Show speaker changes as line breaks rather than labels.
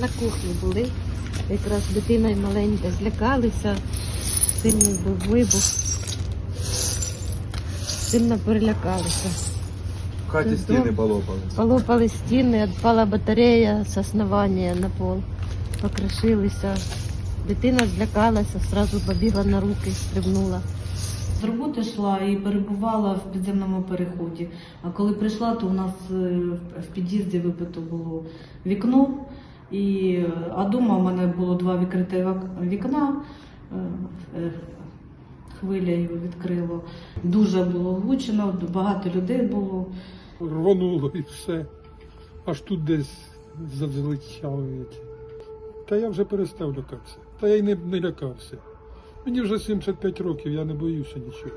на кухні були. Якраз дитина і маленька злякалися. Сильний був вибух. Сильно перелякалися.
В хаті
Це
стіни
дом.
полопались.
Полопали стіни, відпала батарея з основання на пол. Покришилися. Дитина злякалася, одразу побігла на руки, стрибнула.
З роботи йшла і перебувала в підземному переході. А коли прийшла, то у нас е, в під'їзді вибито було вікно. І, а дома в мене було два відкриті вікна. Е, е, Хвиля його відкрило. Дуже було гучно, багато людей було.
рвануло і все. Аж тут десь залетіло. Та я вже перестав лякатися. Та я й не, не лякався. Мені вже 75 років, я не боюся нічого.